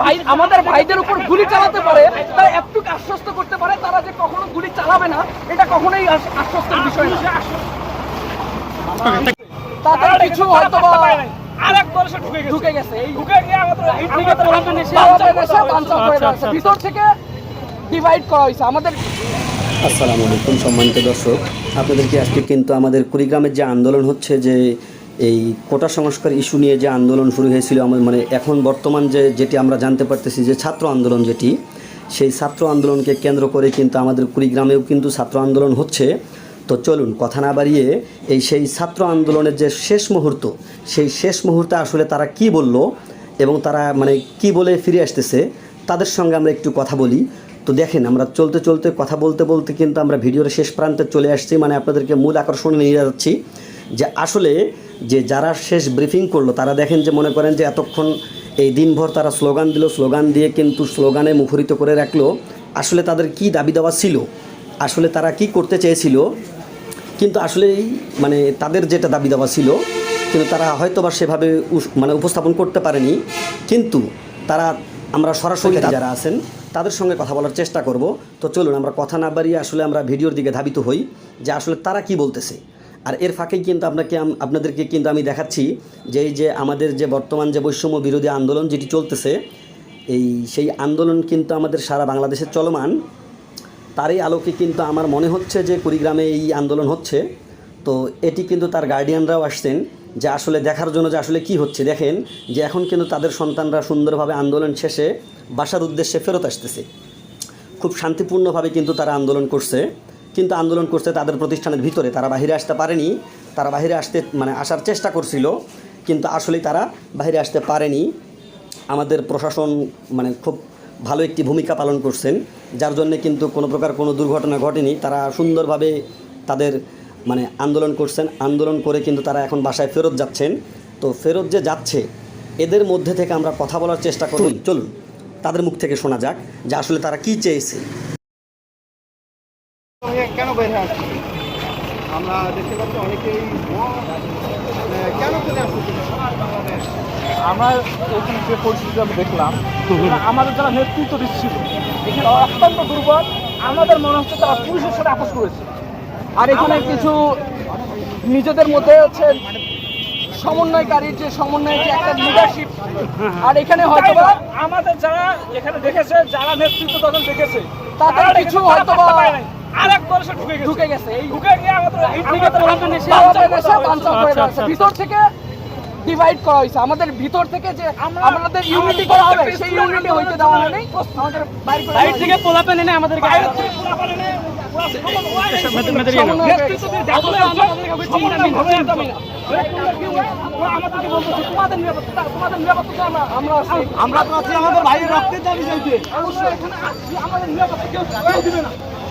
ভাই আমাদের ভাইদের উপর গুলি চালাতে পারে তারা একটু আশ্বস্ত করতে পারে তারা যে কখনো গুলি চালাবে না এটা কখনোই আশ- আশ্বস্তের বিষয় না। তাদের কিছু হয়তো বা ঢুকে গেছে। ঢুকে গেছে। এই ঢুকে গিয়ে আমাদের ইট থেকে পোলাপান এসে পাওয়াবেন এসে বাঞ্চাল করে রাখছে ভিতর থেকে ডিভাইড করা হয়েছে। আমাদের আসসালামু আলাইকুম সম্মানিত দর্শক। আপনাদেরকে আজকে কিন্তু আমাদের কুড়িগ্রামের যে আন্দোলন হচ্ছে যে এই কোটা সংস্কার ইস্যু নিয়ে যে আন্দোলন শুরু হয়েছিল আমার মানে এখন বর্তমান যে যেটি আমরা জানতে পারতেছি যে ছাত্র আন্দোলন যেটি, সেই ছাত্র আন্দোলনকে কেন্দ্র করে কিন্তু আমাদের কুড়িগ্রামেও কিন্তু ছাত্র আন্দোলন হচ্ছে। তো চলুন, কথা না বাড়িয়ে এই সেই ছাত্র আন্দোলনের যে শেষ মুহূর্ত, সেই শেষ মুহূর্তে আসলে তারা কি বলল এবং তারা মানে কি বলে ফিরে আসতেছে, তাদের সঙ্গে আমরা একটু কথা বলি। তো দেখেন, আমরা চলতে চলতে কথা বলতে বলতে কিন্তু আমরা ভিডিওর শেষ প্রান্তে চলে আসছি মানে আপনাদেরকে মূল আকর্ষণে নিয়ে যাচ্ছি। যে আসলে যে যারা শেষ ব্রিফিং করল তারা দেখেন যে মনে করেন যে এতক্ষণ এই দিনভর তারা স্লোগান দিল স্লোগান দিয়ে কিন্তু স্লোগানে মুখরিত করে রাখল। আসলে তাদের কি দাবি দেওয়া ছিল? আসলে তারা কি করতে চেয়েছিল? কিন্তু আসলে এই মানে তাদের যেটা দাবি দেওয়া ছিল কিন্তু তারা হয়তো বা সেভাবে মানে উপস্থাপন করতে পারেনি। কিন্তু তারা আমরা সরাসরি যারা আছেন তাদের সঙ্গে কথা বলার চেষ্টা করব। তো চলুন আমরা কথা না বাড়িয়ে আসলে আমরা ভিডিওর দিকে ধাবিত হই যে আসলে তারা কি বলতেছে। আর এর ফাঁকেই কিন্তু আপনাকে আপনাদেরকে কিন্তু আমি দেখাচ্ছি যে যে আমাদের যে বর্তমান যে বৈষম্য বিরোধী আন্দোলন যেটি চলতেছে, এই সেই আন্দোলন কিন্তু আমাদের সারা বাংলাদেশে চলমান। তারই আলোকে কিন্তু আমার মনে হচ্ছে যে কুড়িগ্রামে এই আন্দোলন হচ্ছে। তো এটি কিন্তু তার গার্ডিয়ানরাও আসছেন যে আসলে দেখার জন্য যে আসলে কি হচ্ছে। দেখেন যে এখন কিন্তু তাদের সন্তানরা সুন্দরভাবে আন্দোলন শেষে বাসার উদ্দেশ্যে ফেরত আসতেছে। খুব শান্তিপূর্ণভাবে কিন্তু তারা আন্দোলন করছে। কিন্তু আন্দোলন করছে তাদের প্রতিষ্ঠানের ভিতরে। তারা বাহিরে আসতে পারেনি তারা বাহিরে আসতে মানে আসার চেষ্টা করছিল কিন্তু আসলেই তারা বাইরে আসতে পারেনি। আমাদের প্রশাসন মানে খুব ভালো একটি ভূমিকা পালন করছেন যার জন্য কিন্তু কোনো প্রকার কোনো দুর্ঘটনা ঘটেনি। তারা সুন্দরভাবে তাদের মানে আন্দোলন করছেন। আন্দোলন করে কিন্তু তারা এখন বাসায় ফেরত যাচ্ছেন। তো ফেরত যে যাচ্ছে এদের মধ্যে থেকে আমরা কথা বলার চেষ্টা করুন চলুন। তাদের মুখ থেকে শোনা যাক যে আসলে তারা কি চেয়েছে। কেন বের হয়ে আসছে আমরা দেখতে পাচ্ছি অনেকেই মানে কেন চলে আসছে আমরা এখানে যে পরিস্থিতি আমি দেখলাম আমাদের যারা নেতৃত্ব দিচ্ছিল এখানে অত্যন্ত দুর্বল। আমাদের মনে হচ্ছে তারা পুলিশের সাথে আপোষ করেছে। আর এখানে কিছু নিজেদের মধ্যে হচ্ছে সমন্বয়কারীর যে সমন্বয়ের যে একটা লিডারশিপ আর এখানে হয়তো আমাদের যারা এখানে দেখেছে যারা নেতৃত্ব তখন দেখেছে তাদের তারা কিছু হয়তো আরেক বর্ষে ঢুকে গেছে। ঢুকে গেছে এই ঢুকে গিয়ে আমাদের থেকে করে। ভিতর থেকে ডিভাইড করা হয়েছে। আমাদের ভিতর থেকে যে আমাদের ইউনিটি করা হবে সেই ইউনিটি হইতে দেওয়া হয়নি। আমাদের বাইরে থেকে বাইরে নেতৃত্ব দিয়ে দেখলে আমরা তো আছি আমাদের ভাইয়ের রক্তের দাবি চাইতে। আমাদের নিরাপত্তা কেউ দিবে না।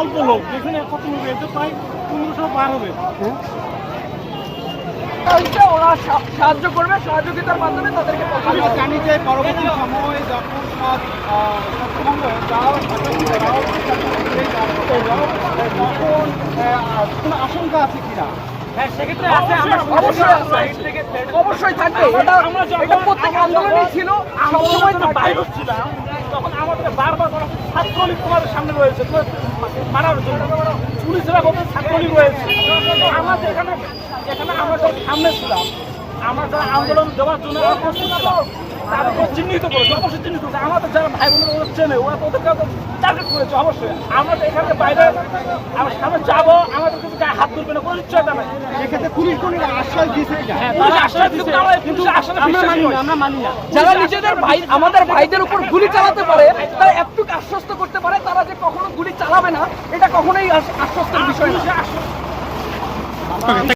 অল্প লোক যেখানে কত লোক এতে প্রায় পনেরোশো পার হবে ওরা সাহায্য করবে, সহযোগিতার মাধ্যমে তাদেরকে জানি যে পরবর্তী সময়ে যখন তখন আশঙ্কা আছে। কিনা অবশ্যই থাকবে। এটা প্রত্যেক আন্দোলনই ছিল। সবসময়। তখন আমাদের বারবার বলা, ছাত্রলীগ তোমাদের সামনে রয়েছে মারার জন্য। পুলিশরা বলতে ছাত্রলীগ রয়েছে। আমাদের এখানে এখানে আমরা সব সামনে ছিলাম, আমরা আন্দোলন দেওয়ার জন্য প্রস্তুত ছিলাম তাদেরকে চিহ্নিত করেছে অবশ্যই চিহ্নিত করেছে আমাদের যারা ভাই বোনেরা ওরা চেনে ওরা তো টার্গেট করেছে অবশ্যই। আমরা তো এখানে বাইরে আমরা সামনে যাব আমাদের কিছু গায়ে হাত তুলবে না কোনো নিশ্চয়তা নাই। এক্ষেত্রে পুলিশ কোনো আশ্বাস দিয়েছে কিনা? হ্যাঁ মানি যারা নিজেদের ভাই আমাদের ভাইদের উপর গুলি চালাতে পারে তারা একটু আশ্বস্ত করতে পারে তারা যে কখনো গুলি চালাবে না এটা কখনোই আশ- আশ্বস্তের বিষয় না।